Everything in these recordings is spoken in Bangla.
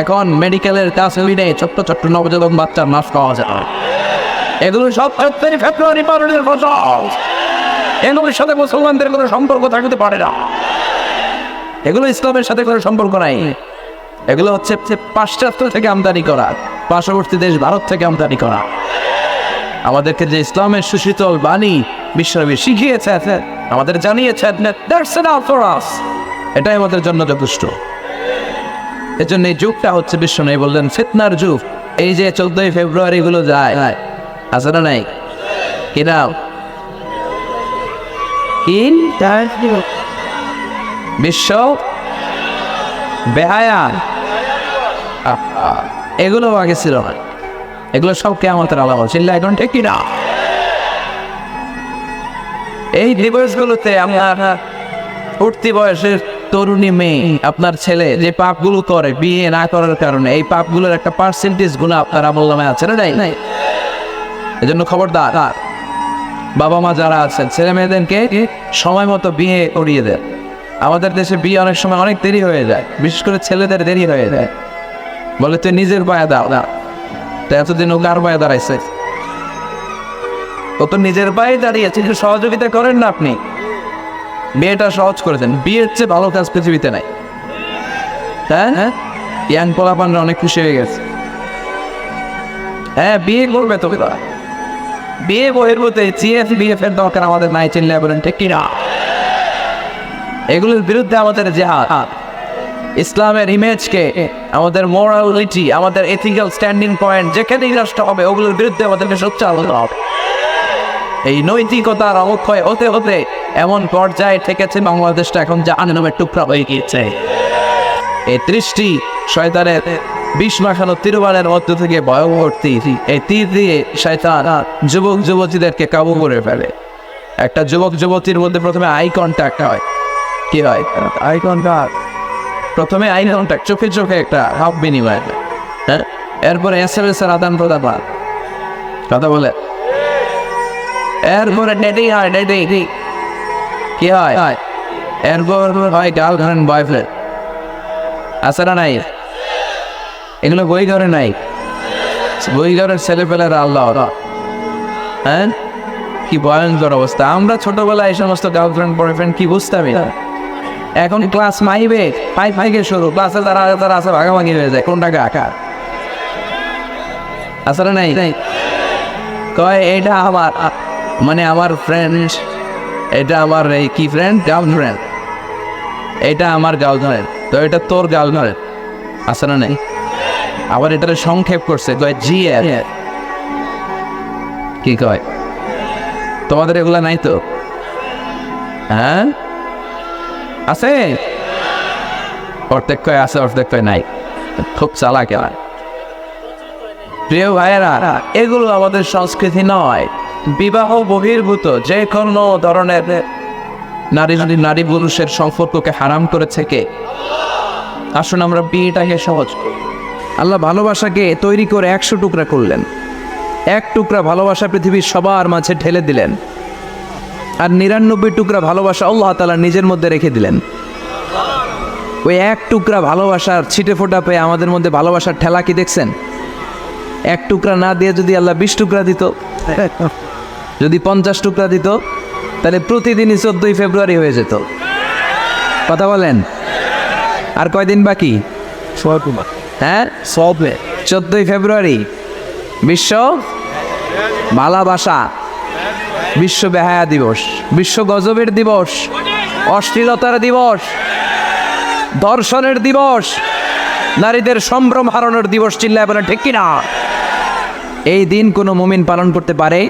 এখন মেডিকেলের কাছে মিলে ছোট্ট ছোট্ট নবজাতক বাচ্চার নাশ পাওয়া যায় এগুলো সব ফেব্রুয়ারি ফেব্রুয়ারি পালনের ফসল। এগুলোর সাথে মুসলমানদের কোনো সম্পর্ক থাকতে পারে না। এগুলো ইসলামের সাথে কোনো সম্পর্ক নাই। এগুলো হচ্ছে পাশ্চাত্য থেকে আমদানি করা, পার্শ্ববর্তী দেশ ভারত থেকে আমদানি করা। আমাদেরকে যে ইসলামের সুশীতল বাণী বিশ্বনবী শিখিয়েছে, আমাদের জানিয়েছে। এটাই আমাদের জন্য যথেষ্ট। এজন্য এই যুগটা হচ্ছে বিশ্বনবী বললেন ফিতনার যুগ। এই যে চোদ্দই ফেব্রুয়ারি গুলো যায় আছে না নাই? কি নাম? বিশ্ব বেহায়া এগুলো আগে ছিল না। এগুলো সব কেমতের আলাদা চিল্লা এখন ঠিক কিনা এই দিবসগুলোতে আপনার উঠতি বয়সের তরুণী মেয়ে আপনার ছেলে যে পাপগুলো করে বিয়ে না করার কারণে এই পাপগুলোর একটা পার্সেন্টেজগুলো আপনার আমল নামে আছে না নাই? এজন্য খবরদার বাবা মা যারা আছেন ছেলে মেয়েদেরকে সময় মতো বিয়ে করিয়ে দেন। আমাদের দেশে বিয়ে অনেক সময় অনেক দেরি হয়ে যায় বিশেষ করে ছেলেদের দেরি হয়ে যায়। বলে তুই নিজের পায়ে দাও না তো এতদিন ও কার পায়ে দাঁড়াইছে? ও তো নিজের পায়ে দাঁড়িয়েছে সহযোগিতা করেন না আপনি। বিয়েটা সহজ করে দেন। বিয়ের চেয়ে ভালো কাজ পৃথিবীতে নাই। হ্যাঁ হ্যাঁ ইয়াং পোলাপানরা অনেক খুশি হয়ে গেছে। হ্যাঁ বিয়ে করবে তো বিয়ে বহির্ভূতে জিএফ, বিএফ এর দরকার আমাদের নাই চিনলে বলেন ঠিক কিনা? এগুলোর বিরুদ্ধে আমাদের জেহাদ ইসলামের ইমেজকে, আমাদের মোরালিটি আমাদের এথিক্যাল স্ট্যান্ডিং পয়েন্ট যেখানেই রাষ্ট্র হবে, ওগুলোর বিরুদ্ধে আমাদেরকে সোচ্চার হতে হবে। এই নৈতিকতার অবক্ষয় হতে হতে এমন পর্যায়ে ঠেকেছে বাংলাদেশটা এখন যা জাহান্নামের টুকরা হয়ে গিয়েছে। এই ত্রিশটি শয়তানের বিষ মাখানো তিরুবানের মধ্য থেকে ভয়ঙ্কর তীর এই তীর দিয়ে শয়তান যুবক যুবতীদেরকে কাবু করে ফেলে। একটা যুবক যুবতীর মধ্যে প্রথমে আই কন্ট্যাক্ট হয়। কি হয়? আই কন্ট্যাক্ট প্রথমে আই কন্ট্যাক্ট চোখে চোখে একটা হাফ বিনিময় হ্যাঁ। এরপরে এস এম এস এর আদান প্রদান কথা বলে। এরপরে ডেটিং হয় ডেটিং কি হয়? এরপর হয় গার্লফ্রেন্ড বয়ফ্রেন্ড আছে না নাই? এগুলো বই ঘরে নাই। বই ঘরের ছেলে পেলেরা আল্লাহ। হ্যাঁ? কি ভয়ঙ্কর অবস্থা। আমরা ছোটবেলায় এই সমস্ত গার্লফ্রেন্ড বয়ফ্রেন্ড কি বুঝতামই না। এখন ক্লাস মাইবে? ফাইভ ফাইভে শুরু। ক্লাসে তারা তারা আছে, ভাগাভাগি হয়ে যায়। কোনটা আছে না নাই? কয়, এটা আমার। মানে আমার ফ্রেন্ড এটা আমার এই কি ফ্রেন্ড গার্লফ্রেন্ড এটা আমার গার্লফ্রেন্ড তো এটা তোর গার্লফ্রেন্ড আছে না নাই? আবার এটার সংক্ষেপ করছে কয় জি কি কয়? তোমাদের এগুলা নাই তো? হ্যাঁ? আছে? অর্ধেক কয় আছে, অর্ধেক কয় নাই। খুব চালাক প্রিয় ভাইয়েরা, এগুলো আমাদের সংস্কৃতি নয়। বিবাহ বহির্ভূত যে কোনো ধরনের নারী নারী নারী পুরুষের সম্পর্ককে হারাম করেছে কে? আসুন আমরা বিয়েটাকে সহজ করি। আল্লাহ ভালোবাসাকে তৈরি করে একশো টুকরা করলেন। এক টুকরা ভালোবাসা পৃথিবীর সবার মাঝে ঠেলে দিলেন। আর নিরানব্বই টুকরা ভালোবাসা আল্লাহ তালা নিজের মধ্যে রেখে দিলেন। ওই এক টুকরা ভালোবাসার ছিটে ফোটা পেয়ে আমাদের মধ্যে ভালোবাসার ঠেলা কি দেখছেন? এক টুকরা না দিয়ে যদি আল্লাহ বিশ টুকরা দিত? যদি পঞ্চাশ টুকরা দিত তাহলে প্রতিদিনই চোদ্দই ফেব্রুয়ারি হয়ে যেত। কথা বলেন? আর কয়দিন বাকি? হ্যাঁ? সবে চোদ্দই ফেব্রুয়ারি। বিশ্ব ভালোবাসা। বিশ্ব বেহায়া দিবস। বিশ্ব গজবের দিবস। অশ্লীলতার দিবস। দর্শনের দিবস। নারীদের সম্ভ্রম হারানোর দিবস চিল্লায় বলে ঠিক কিনা? এই দিন কোনো মুমিন পালন করতে পারে?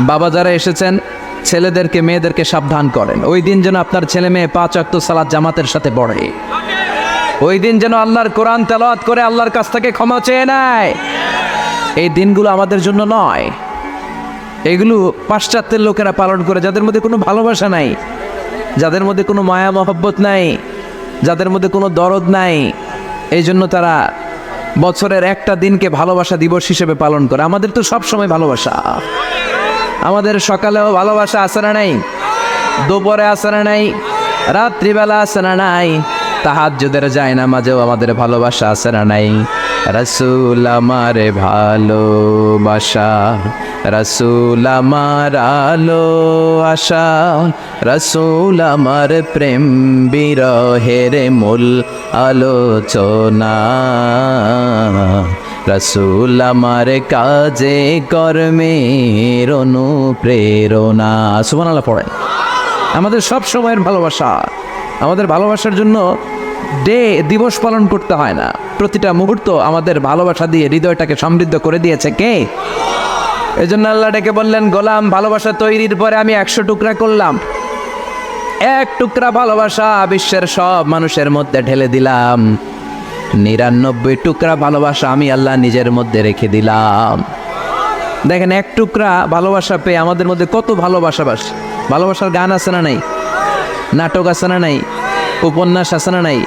বাবা যারা এসেছেন, ছেলেদেরকে, মেয়েদেরকে সাবধান করেন। ওই দিন যেন আপনার ছেলে মেয়ে পাঁচ অক্ত সালাদ জামাতের সাথে পড়ে। ওই দিন যেন আল্লাহর কোরআন তেলাওয়াত করে আল্লাহর কাছ থেকে ক্ষমা চেয়ে নেয়। এই দিনগুলো আমাদের জন্য নয়। এগুলো পাশ্চাত্যের লোকেরা পালন করে, যাদের মধ্যে কোনো ভালোবাসা নাই, যাদের মধ্যে কোনো মায়া মহব্বত নাই, যাদের মধ্যে কোনো দরদ নাই, এই জন্য তারা বছরের একটা দিনকে ভালোবাসা দিবস হিসেবে পালন করে। আমাদের তো সব সময় ভালোবাসা। আমাদের সকালেও ভালোবাসা আছে না নাই? দুপুরে আছে না নাই? রাত্রিবেলা আছে না নাই? তাহাজ্জুদের যায় না মাঝেও আমাদের ভালোবাসা আছে না নাই? রসুল আমার ভালোবাসা, রসুল আমার আলো আশা, রসুল আমার প্রেম বিরহের মূল আলোচনা। রসুল আমার কাজে, কর্মের অনুপ্রেরণা। সুবহানাল্লাহ পড়েন। আমাদের সব সময়ের ভালোবাসা, আমাদের ভালোবাসার জন্য ডে, দিবস পালন করতে হয় না। প্রতিটা মুহূর্ত আমাদের ভালোবাসা দিয়ে হৃদয়টাকে সমৃদ্ধ করে দিয়েছে কে? এই জন্য আল্লাহ ডেকে বললেন, গোলাম, ভালোবাসা তৈরির পরে আমি একশো টুকরা করলাম। এক টুকরা ভালোবাসা বিশ্বের সব মানুষের মধ্যে ঢেলে দিলাম। নিরানব্বই টুকরা ভালোবাসা আমি আল্লাহ নিজের মধ্যে রেখে দিলাম। দেখেন, এক টুকরা ভালোবাসা পেয়ে আমাদের মধ্যে কত ভালোবাসা বাস। ভালোবাসার গান আছে না নাই? নাটক আছে না নাই? উপন্যাস আছে না নাই?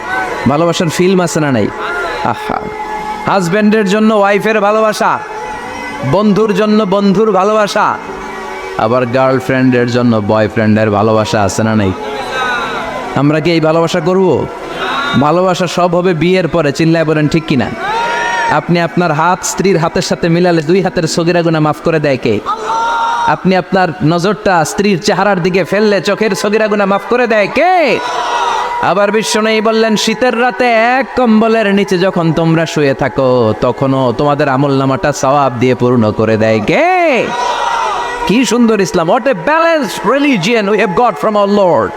ভালোবাসার ফিল্ম আছে না নাই? আহা। হাজব্যান্ডের জন্য ওয়াইফের ভালোবাসা, বন্ধুর জন্য বন্ধুর ভালোবাসা, আবার গার্লফ্রেন্ডের জন্য বয়ফ্রেন্ডের ভালোবাসা আছে না নাই? আমরা কি এই ভালোবাসা করব? ভালোবাসা সব হবে বিয়ের পরে, চিল্লায় বলেন, ঠিক কিনা? আপনি আপনার হাত স্ত্রীর হাতের সাথে মিলালে দুই হাতের সগিরা গুণা মাফ করে দেয় কে? আপনি আপনার নজরটা স্ত্রীর চেহারার দিকে ফেললে চোখের সগিরা গুণা মাফ করে দেয় কে? আবার বিশ্ব নেই বললেন, শীতের রাতে এক কম্বলের নিচে যখন তোমরা শুয়ে থাকো, তখনও তোমাদের আমল নামাটা সওয়াব দিয়ে পূর্ণ করে দেয় কে? কি সুন্দর Islam what a balance religion we have got from our lord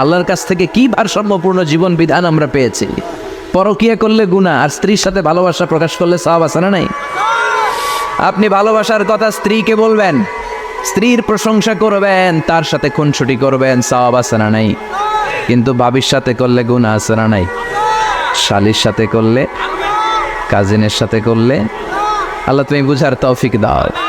আল্লাহর কাছ থেকে কি ভারসাম্যপূর্ণ জীবন বিধান আমরা পেয়েছি? পরকিয়া করলে গুণা আর স্ত্রীর সাথে ভালোবাসা প্রকাশ করলে সব আছে না নাই? আপনি ভালোবাসার কথা স্ত্রীকে বলবেন, স্ত্রীর প্রশংসা করবেন, তার সাথে খুনসুটি করবেন সব আছে না নাই? কিন্তু বাবির সাথে করলে গুণা আছে না নাই? শালির সাথে করলে, কাজিনের সাথে করলে? আল্লাহ তুমি বুঝার তৌফিক দাও।